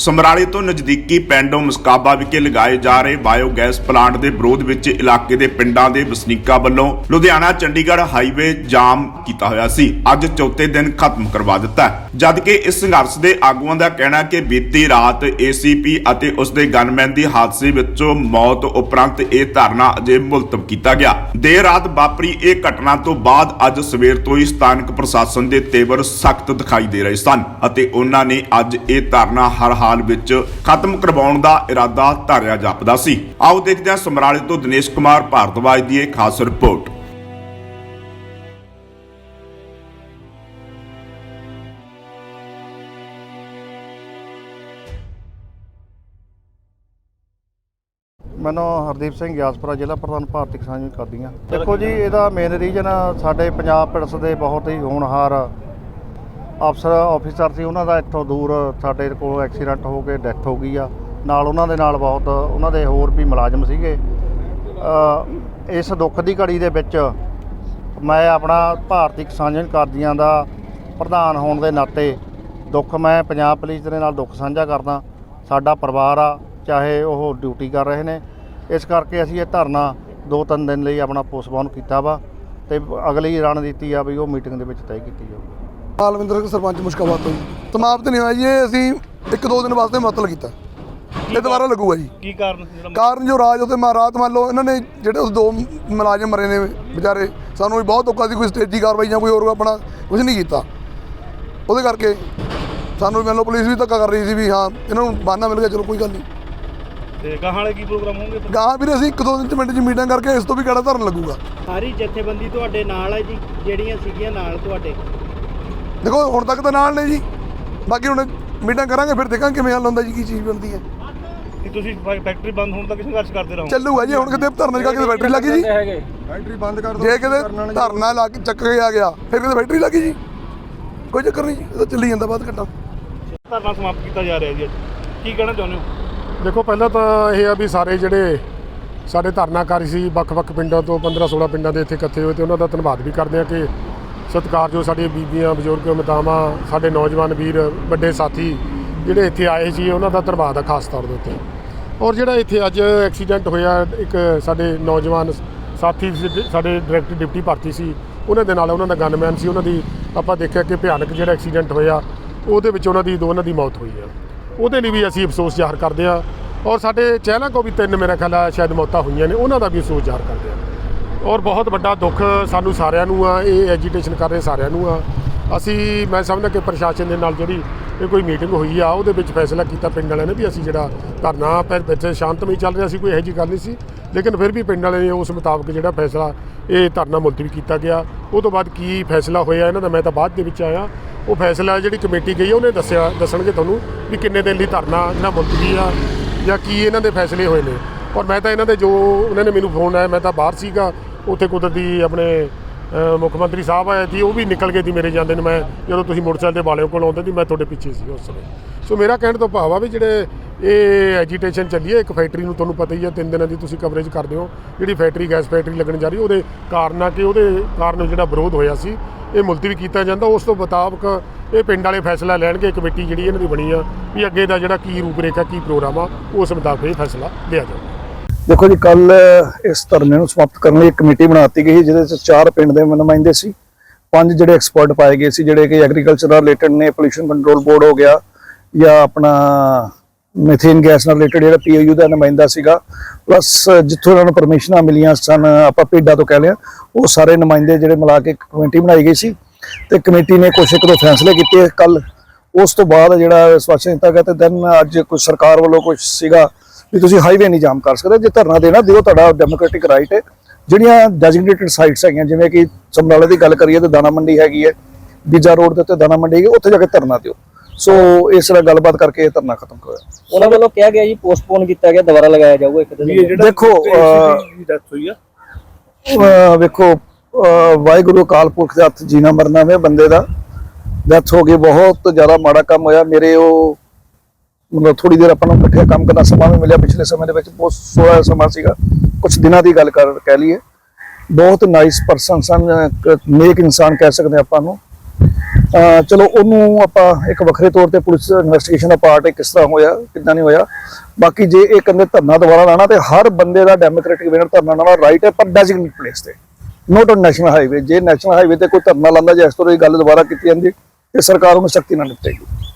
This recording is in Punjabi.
ਸਮਰਾਲੇ ਤੋਂ ਨਜ਼ਦੀਕੀ ਪਿੰਡ ਮਸਕਾਬਾ ਵਿਖੇ ਲਗਾਏ ਜਾ ਰਹੇ ਬਾਇਓਗੈਸ ਪਲਾਂਟ ਦੇ ਵਿਰੋਧ ਵਿੱਚ ਇਲਾਕੇ ਦੇ ਪਿੰਡਾਂ ਦੇ ਵਸਨੀਕਾਂ ਵੱਲੋਂ ਲੁਧਿਆਣਾ, ਚੰਡੀਗੜ੍ਹ ਹਾਈਵੇ ਜਾਮ ਕੀਤਾ ਹੋਇਆ ਸੀ ਅੱਜ ਚੌਥੇ ਦਿਨ ਖਤਮ ਕਰਵਾ ਦਿੱਤਾ ਹੈ। ਇਸ ਸੰਘਰਸ਼ ਦੇ ਆਗੂਆਂ ਦਾ ਕਹਿਣਾ ਕਿ ਬੀਤੀ ਰਾਤ ਏਸੀਪੀ ਅਤੇ ਉਸ ਦੇ ਗਨਮੈਨ ਦੀ ਹਾਦਸੇ ਵਿੱਚੋਂ ਮੌਤ ਉਪਰੰਤ ਇਹ ਧਰਨਾ ਅਜੇ ਮੁਲਤਵ ਕੀਤਾ ਗਿਆ ਦੇਰ ਰਾਤ ਵਾਪਰੀ ਇਹ ਘਟਨਾ ਤੋਂ ਬਾਅਦ ਅੱਜ ਸਵੇਰ ਤੋਂ ਹੀ ਸਥਾਨਕ ਪ੍ਰਸ਼ਾਸਨ ਦੇ ਤੇਵਰ ਸਖਤ ਦਿਖਾਈ ਦੇ ਰਹੇ ਸਨ ਅਤੇ ਉਹਨਾਂ ਨੇ ਅੱਜ ਇਹ ਧਰਨਾ ਹਰ ਹਾਲ ਵਿੱਚ ਖਤਮ ਕਰਵਾਉਣ ਦਾ ਇਰਾਦਾ ਧਾਰਿਆ ਜਾਪਦਾ ਸੀ। ਆਓ ਦੇਖਦੇ ਹਾਂ ਸਮਰਾਲੇ ਤੋਂ ਦਿਨੇਸ਼ ਕੁਮਾਰ ਭਾਰਦਵਾਜ ਦੀ ਇਹ ਖਾਸ ਰਿਪੋਰਟ। ਮੈਨੂੰ ਹਰਦੀਪ ਸਿੰਘ ਗਿਆਸਪੁਰਾ, ਜ਼ਿਲ੍ਹਾ ਪ੍ਰਧਾਨ ਭਾਰਤੀ ਕਿਸਾਨ ਯੂਨੀਅਨ ਕਰਦੀਆਂ ਦੇਖੋ ਜੀ, ਇਹਦਾ ਮੇਨ ਰੀਜਨ ਸਾਡੇ ਪੰਜਾਬ ਪੁਲਿਸ ਦੇ ਬਹੁਤ ਹੀ ਹੋਣਹਾਰ ਅਫਸਰ ਆਫੀਸਰ ਸੀ, ਉਹਨਾਂ ਦਾ ਇੱਥੋਂ ਦੂਰ ਸਾਡੇ ਕੋਲ ਐਕਸੀਡੈਂਟ ਹੋ ਕੇ ਡੈਥ ਹੋ ਗਈ ਆ। ਨਾਲ ਉਹਨਾਂ ਦੇ ਨਾਲ ਬਹੁਤ, ਉਹਨਾਂ ਦੇ ਹੋਰ ਵੀ ਮੁਲਾਜ਼ਮ ਸੀਗੇ। ਇਸ ਦੁੱਖ ਦੀ ਘੜੀ ਦੇ ਵਿੱਚ ਮੈਂ ਆਪਣਾ ਭਾਰਤੀ ਕਿਸਾਨ ਯੂਨੀਅਨ ਦਾ ਪ੍ਰਧਾਨ ਹੋਣ ਦੇ ਨਾਤੇ ਦੁੱਖ ਮੈਂ ਪੰਜਾਬ ਪੁਲਿਸ ਦੇ ਨਾਲ ਦੁੱਖ ਸਾਂਝਾ ਕਰਦਾ। ਸਾਡਾ ਪਰਿਵਾਰ ਆ, ਚਾਹੇ ਉਹ ਡਿਊਟੀ ਕਰ ਰਹੇ ਨੇ। ਇਸ ਕਰਕੇ ਅਸੀਂ ਇਹ ਧਰਨਾ ਦੋ ਤਿੰਨ ਦਿਨ ਲਈ ਆਪਣਾ ਪੋਸਟਪੋਨ ਕੀਤਾ ਵਾ ਤੇ ਅਗਲੀ ਰਣਨੀਤੀ ਆ ਵੀ ਉਹ ਮੀਟਿੰਗ ਦੇ ਵਿੱਚ ਤੈਅ ਕੀਤੀ ਜਾਊਗੀ। ਮਾਲਵਿੰਦਰ ਸਿੰਘ ਸਰਪੰਚ ਮੁਸ਼ਕਾਬਾਦ ਤੋਂ। ਜੀ ਸਮਾਪਤ ਨਹੀਂ ਹੋਇਆ ਜੀ ਇਹ ਅਸੀਂ ਇੱਕ ਦੋ ਦਿਨ ਵਾਸਤੇ ਮੁਅੱਤਲ ਕੀਤਾ। ਇਹ ਦੁਬਾਰਾ ਲੱਗੂਗਾ ਜੀ। ਕੀ ਕਾਰਨ ਸੀ ਜਿਹੜਾ ਕਾਰਨ ਜੋ ਰਾਜ ਉਤੇ ਮਾ ਰਾਤ ਮੰਨ ਲਓ ਇਹਨਾਂ ਨੇ ਜਿਹੜੇ ਉਸ ਦੋ ਮੁਲਾਜ਼ਮ ਮਰੇ ਨੇ ਵਿਚਾਰੇ ਸਾਨੂੰ ਵੀ ਬਹੁਤ ਔਖਾ ਸੀ ਕੋਈ ਸਟੇਜੀ ਕਾਰਵਾਈ ਜਾਂ ਕੋਈ ਹੋਰ ਆਪਣਾ ਕੁਝ ਨਹੀਂ ਕੀਤਾ। ਉਹਦੇ ਕਰਕੇ ਸਾਨੂੰ ਵੀ ਮੰਨ ਲਓ ਪੁਲਿਸ ਵੀ ਧੱਕਾ ਕਰ ਰਹੀ ਸੀ ਵੀ ਹਾਂ ਇਹਨਾਂ ਨੂੰ ਬਾਨਾ ਮਿਲ ਗਿਆ ਚਲੋ ਕੋਈ ਗੱਲ ਨਹੀਂ। ਤੇ ਗਾਹਾਂ ਵਾਲੇ ਕੀ ਪ੍ਰੋਗਰਾਮ ਹੋਣਗੇ ਗਾਂ ਵੀਰੇ ਅਸੀਂ ਇੱਕ ਦੋ ਦਿਨ ਚ ਮਿੰਟ ਚ ਮੀਟਿੰਗ ਕਰਕੇ ਇਸ ਤੋਂ ਵੀ ਕਿਹੜਾ ਧਰਨ ਲੱਗੂਗਾ। ਸਾਰੀ ਜਥੇਬੰਦੀ ਤੁਹਾਡੇ ਨਾਲ ਹੈ ਜੀ ਜਿਹੜੀਆਂ ਸੀਗੀਆਂ ਨਾਲ ਤੁਹਾਡੇ। ਦੇਖੋ ਹੁਣ ਤੱਕ ਤਾਂ ਨਾਲ ਨੇ ਜੀ। ਬਾਕੀ ਹੁਣ ਮੀਟਿੰਗ ਕਰਾਂਗੇ ਫਿਰ ਦੇਖਾਂਗੇ ਕਿਵੇਂ ਹੱਲ ਹੁੰਦਾ ਜੀ ਕੀ ਚੀਜ਼ ਬਣਦੀ ਹੈ। ਕਿ ਤੁਸੀਂ ਫੈ- ਫੈਕਟਰੀ ਬੰਦ ਹੋਣ ਤੱਕ ਸੰਘਰਸ਼ ਕਰਦੇ ਰਹੋ ਚੱਲੂਗਾ ਜੀ ਹੁਣ ਕਿਤੇ ਧਰਨੇ ਕਾ ਕਿਤੇ ਬੈਟਰੀ ਲੱਗੀ ਜੀ। ਬੈਟਰੀ ਬੰਦ ਕਰ ਦੋ ਜੇ ਕਿਤੇ ਧਰਨਾ ਲਾ ਕੇ ਚੱਕ ਕੇ ਆ ਗਿਆ ਫਿਰ ਕਿਤੇ ਬੈਟਰੀ ਲੱਗੀ ਜੀ। ਕੋਈ ਚੱਕਰ ਨਹੀਂ ਜੀ ਇਹ ਤਾਂ ਚੱਲੀ ਜਾਂਦਾ ਬਾਅਦ ਘੰਟਾ। ਧਰਨਾ ਸਮਾਪਤ ਕੀਤਾ ਜਾ ਰਿਹਾ ਜੀ ਅੱਜ। ਕੀ ਕਹਿਣਾ ਚਾਹੁੰਦੇ ਹੋ? ਦੇਖੋ ਪਹਿਲਾਂ ਤਾਂ ਇਹ ਆ ਵੀ ਸਾਰੇ ਜਿਹੜੇ ਸਾਡੇ ਧਰਨਾਕਾਰੀ ਸੀ ਵੱਖ-ਵੱਖ ਪਿੰਡਾਂ ਤੋਂ 15-16 ਪਿੰਡਾਂ ਦੇ ਇੱਥੇ ਇਕੱਠੇ ਹੋਏ ਤੇ ਉਹਨਾਂ ਦਾ ਧੰਨਵਾਦ ਵੀ ਕਰਦੇ ਆ ਕਿ ਸਤਿਕਾਰਯੋਗ ਸਾਡੀਆਂ ਬੀਬੀਆਂ, ਬਜ਼ੁਰਗ, ਮਾਤਾਵਾਂ, ਸਾਡੇ ਨੌਜਵਾਨ ਵੀਰ, ਵੱਡੇ ਸਾਥੀ ਜਿਹੜੇ ਇੱਥੇ ਆਏ ਸੀ, ਉਹਨਾਂ ਦਾ ਧੰਨਵਾਦ ਆ ਖਾਸ ਤੌਰ ਦੇ ਉੱਤੇ। ਔਰ ਜਿਹੜਾ ਇੱਥੇ ਅੱਜ ਐਕਸੀਡੈਂਟ ਹੋਇਆ, ਇੱਕ ਸਾਡੇ ਨੌਜਵਾਨ ਸਾਥੀ ਸਾਡੇ ਡਾਇਰੈਕਟ ਡਿਪਟੀ ਭਰਤੀ ਸੀ, ਉਹਨਾਂ ਦੇ ਨਾਲ ਉਹਨਾਂ ਦਾ ਗਨਮੈਨ ਸੀ, ਉਹਨਾਂ ਦੀ ਆਪਾਂ ਦੇਖਿਆ ਕਿ ਭਿਆਨਕ ਜਿਹੜਾ ਐਕਸੀਡੈਂਟ ਹੋਇਆ, ਉਹਦੇ ਵਿੱਚ ਉਹਨਾਂ ਦੀ, ਦੋਨਾਂ ਦੀ ਮੌਤ ਹੋਈ ਆ। ਉਹਦੇ ਲਈ ਵੀ ਅਸੀਂ ਅਫਸੋਸ ਜ਼ਾਹਰ ਕਰਦੇ ਹਾਂ ਔਰ ਸਾਡੇ ਚਹਿਲਾਂ ਕੋ ਵੀ ਤਿੰਨ ਮੇਰਾ ਖਿਆਲ ਆ, ਸ਼ਾਇਦ ਮੌਤਾਂ ਹੋਈਆਂ ਨੇ, ਉਹਨਾਂ ਦਾ ਵੀ ਅਫਸੋਸ ਜ਼ਾਹਰ ਕਰਦੇ ਹਾਂ ਔਰ ਬਹੁਤ ਵੱਡਾ ਦੁੱਖ ਸਾਨੂੰ ਸਾਰਿਆਂ ਨੂੰ ਆ, ਇਹ ਐਜੀਟੇਸ਼ਨ ਕਰ ਰਹੇ ਸਾਰਿਆਂ ਨੂੰ ਆ। ਅਸੀਂ, ਮੈਂ ਸਮਝਦਾ ਕਿ ਪ੍ਰਸ਼ਾਸਨ ਦੇ ਨਾਲ ਜਿਹੜੀ ਇਹ ਕੋਈ ਮੀਟਿੰਗ ਹੋਈ ਆ, ਉਹਦੇ ਵਿੱਚ ਫੈਸਲਾ ਕੀਤਾ ਪਿੰਡ ਵਾਲਿਆਂ ਨੇ ਵੀ ਅਸੀਂ ਜਿਹੜਾ ਧਰਨਾ ਪਹਿਲ ਵਿੱਚ ਸ਼ਾਂਤਮਈ ਚੱਲ ਰਿਹਾ ਸੀ, ਕੋਈ ਇਹੋ ਜਿਹੀ ਗੱਲ ਨਹੀਂ ਸੀ। ਲੇਕਿਨ ਫਿਰ ਵੀ ਪਿੰਡ ਵਾਲਿਆਂ ਨੇ ਉਸ ਮੁਤਾਬਕ ਜਿਹੜਾ ਫੈਸਲਾ, ਇਹ ਧਰਨਾ ਮੁਲਤਵੀ ਕੀਤਾ ਗਿਆ। ਉਹ ਤੋਂ ਬਾਅਦ ਕੀ ਫੈਸਲਾ ਹੋਇਆ, ਇਹਨਾਂ ਦਾ ਮੈਂ ਤਾਂ ਬਾਅਦ ਦੇ ਵਿੱਚ ਆਇਆ। ਉਹ ਫੈਸਲਾ ਜਿਹੜੀ ਕਮੇਟੀ ਗਈ, ਉਹਨੇ ਦੱਸਿਆ, ਦੱਸਣਗੇ ਤੁਹਾਨੂੰ ਵੀ ਕਿੰਨੇ ਦਿਨ ਲਈ ਧਰਨਾ ਇਹਨਾਂ ਮੁਲਤਵੀ ਆ ਜਾਂ ਕੀ ਇਹਨਾਂ ਦੇ ਫੈਸਲੇ ਹੋਏ ਨੇ। ਔਰ ਮੈਂ ਤਾਂ ਇਹਨਾਂ ਦੇ ਜੋ, ਉਹਨਾਂ ਨੇ ਮੈਨੂੰ ਫੋਨ ਆਇਆ ਮੈਂ ਤਾਂ ਬਾਹਰ ਸੀਗਾ। ਉੱਥੇ ਕੁਦਰਤੀ ਆਪਣੇ ਮੁੱਖ ਮੰਤਰੀ ਸਾਹਿਬ ਆਏ ਸੀ, ਉਹ ਵੀ ਨਿਕਲ ਗਏ ਸੀ ਮੇਰੇ ਜਾਂਦੇ ਨੂੰ। ਮੈਂ ਜਦੋਂ ਤੁਸੀਂ ਮੋਟਰਸਾਈਕਲ ਦੇ ਵਾਲਿਆਂ ਕੋਲ ਆਉਂਦੇ ਸੀ, ਮੈਂ ਤੁਹਾਡੇ ਪਿੱਛੇ ਸੀ ਉਸ ਸਮੇਂ। ਸੋ ਮੇਰਾ ਕਹਿਣ ਤੋਂ ਭਾਵ ਆ ਵੀ ਜਿਹੜੇ ਇਹ ਐਜੀਟੇਸ਼ਨ ਚੱਲੀ ਹੈ ਇੱਕ ਫੈਕਟਰੀ ਨੂੰ ਤੁਹਾਨੂੰ ਪਤਾ ਹੀ ਹੈ ਤਿੰਨ ਦਿਨਾਂ ਦੀ ਤੁਸੀਂ ਕਵਰੇਜ ਕਰਦੇ ਹੋ, ਜਿਹੜੀ ਫੈਕਟਰੀ ਗੈਸ ਫੈਕਟਰੀ ਲੱਗਣ ਜਾ ਰਹੀ, ਉਹਦੇ ਕਾਰਨ ਆ ਕਿ ਉਹਦੇ ਕਾਰਨ ਜਿਹੜਾ ਵਿਰੋਧ ਹੋਇਆ ਸੀ, ਇਹ ਮੁਲਤਵੀ ਕੀਤਾ ਜਾਂਦਾ। ਉਸ ਤੋਂ ਮੁਤਾਬਕ ਇਹ ਪਿੰਡ ਵਾਲੇ ਫੈਸਲਾ ਲੈਣਗੇ ਕਮੇਟੀ ਜਿਹੜੀ ਇਹਨਾਂ ਦੀ ਬਣੀ ਆ, ਵੀ ਅੱਗੇ ਦਾ ਜਿਹੜਾ ਕੀ ਰੂਪਰੇਖਾ, ਕੀ ਪ੍ਰੋਗਰਾਮ ਆ, ਉਸ ਮੁਤਾਬਕ ਇਹ ਫੈਸਲਾ ਲਿਆ ਜਾਊਗਾ। ਦੇਖੋ ਜੀ ਕੱਲ ਇਸ ਧਰਨੇ ਨੂੰ ਸਮਾਪਤ ਕਰਨ ਲਈ ਇੱਕ ਕਮੇਟੀ ਬਣਾਤੀ ਗਈ ਜਿਹਦੇ ਵਿੱਚ ਚਾਰ ਪਿੰਡ ਦੇ ਨੁਮਾਇੰਦੇ ਸੀ। ਪੰਜ ਜਿਹੜੇ ਐਕਸਪਰਟ ਪਾਏ ਗਏ ਸੀ, ਜਿਹੜੇ ਕਿ ਐਗਰੀਕਲਚਰ ਨਾਲ ਰਿਲੇਟਡ ਨੇ ਪੋਲੂਸ਼ਨ ਕੰਟਰੋਲ ਬੋਰਡ ਹੋ ਗਿਆ, ਜਾਂ ਆਪਣਾ ਮੀਥੇਨ ਗੈਸ ਨਾਲ ਰਿਲੇਟਡ ਜਿਹੜਾ ਪੀਓਯੂ ਦਾ ਨੁਮਾਇੰਦਾ ਸੀਗਾ। ਪਲੱਸ ਜਿੱਥੋਂ ਉਹਨਾਂ ਨੂੰ ਪਰਮਿਸ਼ਨਾਂ ਮਿਲੀਆਂ ਸਨ, ਆਪਾਂ ਪੇਡਾ ਤੋਂ ਕਹਿ ਲਿਆ, ਉਹ ਸਾਰੇ ਨੁਮਾਇੰਦੇ ਜਿਹੜੇ ਮਿਲਾ ਕੇ ਇੱਕ ਕਮੇਟੀ ਬਣਾਈ ਗਈ ਸੀ। ਤੇ ਕਮੇਟੀ ਨੇ ਕੁਝ ਇੱਕ ਦੋ ਫੈਸਲੇ ਕੀਤੇ ਕੱਲ ਉਸ ਤੋਂ ਬਾਅਦ ਜਿਹੜਾ ਸਵਾਸ਼ਨ ਦਿੱਤਾ ਗਿਆ ਤੇ ਦੈਨ ਅੱਜ ਕੁਝ ਸਰਕਾਰ ਵੱਲੋਂ ਕੁਝ ਸੀਗਾ ਵੀ ਤੁਸੀਂ ਹਾਈਵੇ ਨਹੀਂ ਜਾਮ ਕਰ ਸਕਦੇ ਜੇ ਧਰਨਾ ਦੇਣਾ ਦਿਓ ਤੁਹਾਡਾ ਡੈਮੋਕ੍ਰੈਟਿਕ ਰਾਈਟ ਹੈ। ਜਿਹੜੀਆਂ ਡੈਜ਼ਿਗਨੇਟਡ ਸਾਈਟਸ ਹੈਗੀਆਂ ਜਿਵੇਂ ਕਿ ਸਮਰਾਲੇ ਦੀ ਗੱਲ ਕਰੀਏ ਤਾਂ ਦਾਣਾ ਮੰਡੀ ਹੈਗੀ ਹੈ ਬੀਜਾ ਰੋਡ ਦੇ ਉੱਤੇ ਦਾਣਾ ਮੰਡੀ ਹੈਗੀ ਉੱਥੇ ਜਾ ਕੇ ਧਰਨਾ ਦਿਓ। ਸੋ ਇਸ ਨਾਲ ਗੱਲਬਾਤ ਕਰਕੇ ਇਹ ਧਰਨਾ ਖਤਮ ਹੋਇਆ ਉਹਨਾਂ ਵੱਲੋਂ ਕਿਹਾ ਗਿਆ ਜੀ ਪੋਸਟਪੋਨ ਕੀਤਾ ਗਿਆ ਦੁਬਾਰਾ ਲਗਾਇਆ ਜਾਊਗਾ ਇੱਕ ਦਿਨ ਦੇਖੋ ਡੈਥ ਹੋਈ ਆ। ਵੇਖੋ ਵਾਹਿਗੁਰੂ ਅਕਾਲ ਪੁਰਖ ਦੇ ਹੱਥ ਜੀਣਾ ਮਰਨਾ ਵੇ ਬੰਦੇ ਦਾ। ਡੈਥ ਹੋ ਗਈ ਬਹੁਤ ਜ਼ਿਆਦਾ ਮਾੜਾ ਕੰਮ ਹੋਇਆ। ਮੇਰੇ ਉਹ ਮਤਲਬ ਥੋੜੀ ਦੇਰ ਆਪਾਂ ਨੂੰ ਇਕੱਠੇ ਕੰਮ ਕਰਨਾ ਸਮਾਂ ਵੀ ਮਿਲਿਆ, ਪਿਛਲੇ ਸਮੇਂ ਦੇ ਵਿੱਚ ਬਹੁਤ ਸੋਹਣਾ ਸਮਾਂ ਸੀਗਾ। ਕੁਝ ਦਿਨਾਂ ਦੀ ਗੱਲ ਕਰ, ਕਹਿ ਲਈਏ। ਬਹੁਤ ਨਾਈਸ ਪਰਸਨ ਸਨ ਨੇਕ ਇਨਸਾਨ ਕਹਿ ਸਕਦੇ ਆਪਾਂ ਨੂੰ। ਚਲੋ, ਉਹਨੂੰ ਆਪਾਂ ਇੱਕ ਵੱਖਰੇ ਤੌਰ ਤੇ ਪੁਲਿਸ ਇਨਵੈਸਟੀਗੇਸ਼ਨ ਦਾ ਪਾਰਟ ਹੈ ਕਿਸ ਤਰ੍ਹਾਂ ਹੋਇਆ, ਕਿੱਦਾਂ ਨਹੀਂ ਹੋਇਆ। ਬਾਕੀ ਜੇ ਇਹ ਕਹਿੰਦੇ ਧਰਨਾ ਦੁਬਾਰਾ ਲਾਣਾ ਤੇ ਹਰ ਬੰਦੇ ਦਾ ਡੈਮੋਕ੍ਰੈਟਿਕ ਵੇਨਰ ਧਰਨਾ ਲਾਉਣਾ ਰਾਈਟ ਹੈ, ਪਰ ਡੈਜ਼ਿਗਨੇਟ ਪਲੇਸ ਤੇ। ਨੋਟ ਔਨ ਨੈਸ਼ਨਲ ਹਾਈਵੇ ਜੇ ਨੈਸ਼ਨਲ ਹਾਈਵੇ ਤੇ ਕੋਈ ਧਰਨਾ ਲਾਉਂਦਾ ਜਾਂ ਇਸ ਤਰ੍ਹਾਂ ਦੀ ਗੱਲ ਦੁਬਾਰਾ ਕੀਤੀ ਜਾਂਦੀ, ਤੇ ਸਰਕਾਰ ਉਹਨੂੰ ਸਖਤੀ ਨਾਲ ਨਿਪਟੇਗੀ।